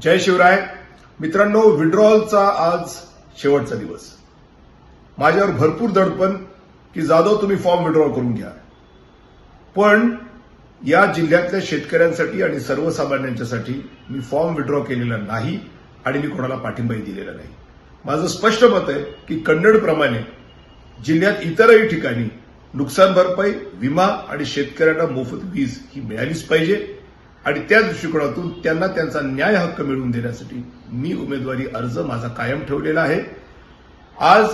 जय शिवराय. मित्रांनो विड्रॉलचा आज शेवटचा दिवस. माझ्यावर भरपूर दडपण की जाधव तुम्ही फॉर्म विड्रॉल करून घ्या. पण या जिल्ह्यातल्या शेतकऱ्यांसाठी आणि सर्वसामान्यांच्यासाठी मी फॉर्म विड्रॉ केलेला नाही आणि मी कोणाला पाठिंबाही दिलेला नाही. माझं स्पष्ट मत आहे की कन्नडप्रमाणे जिल्ह्यात इतरही ठिकाणी नुकसान भरपाई विमा आणि शेतकऱ्यांना मोफत वीज ही मिळालीच पाहिजे. आणि त्या दृष्टिकोनातून त्यांना त्यांचा न्याय हक्क मिळवून देण्यासाठी मी उमेदवारी अर्ज माझा कायम ठेवलेला आहे. आज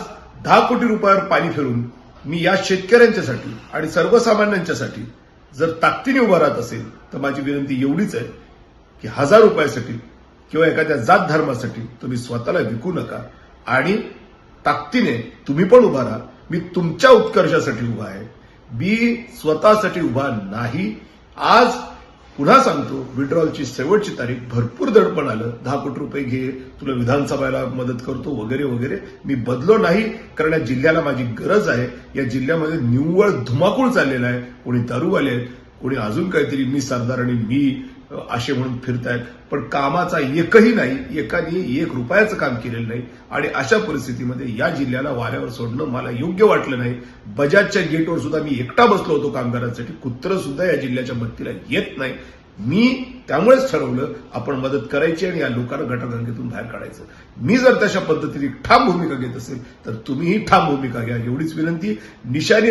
दहा कोटी रुपयावर पाणी फिरून मी या शेतकऱ्यांच्यासाठी आणि सर्वसामान्यांच्यासाठी जर ताकदीने उभा राहत असेल तर माझी विनंती एवढीच आहे की हजार रुपयासाठी किंवा एखाद्या जात धर्मासाठी तुम्ही स्वतःला विकू नका आणि ताकदीने तुम्ही पण उभा राहा. मी तुमच्या उत्कर्षासाठी उभा आहे. मी स्वतःसाठी उभा नाही. आज पुन्हा सांगतो विड्रॉलची शेवटची तारीख भरपूर दडपण आलं. दहा कोटी रुपये घे तुला विधानसभेला मदत करतो वगैरे वगैरे. मी बदलो नाही कारण या जिल्ह्याला माझी गरज आहे. या जिल्ह्यामध्ये निव्वळ धुमाकूळ चाललेला आहे. कोणी दारूवाले आहेत कोणी अजून काहीतरी. मी सरदार आणि मी असे म्हणून फिरतायत. पण कामाचा एकही नाही एकाने एक रुपयाचं काम केलेलं नाही. आणि अशा परिस्थितीमध्ये या जिल्ह्याला वाऱ्यावर सोडणं मला योग्य वाटलं नाही. बजाजच्या गेटवर सुद्धा मी एकटा बसलो होतो कामगारांसाठी. कुत्र सुद्धा या जिल्ह्याच्या मदतीला येत नाही. मी त्यामुळेच ठरवलं आपण मदत करायची आणि या लोकांना गटागंगेतून बाहेर काढायचं. मी जर तशा पद्धतीने ठाम भूमिका घेत असेल तर तुम्हीही ठाम भूमिका घ्या. एवढीच विनंती. निशाणी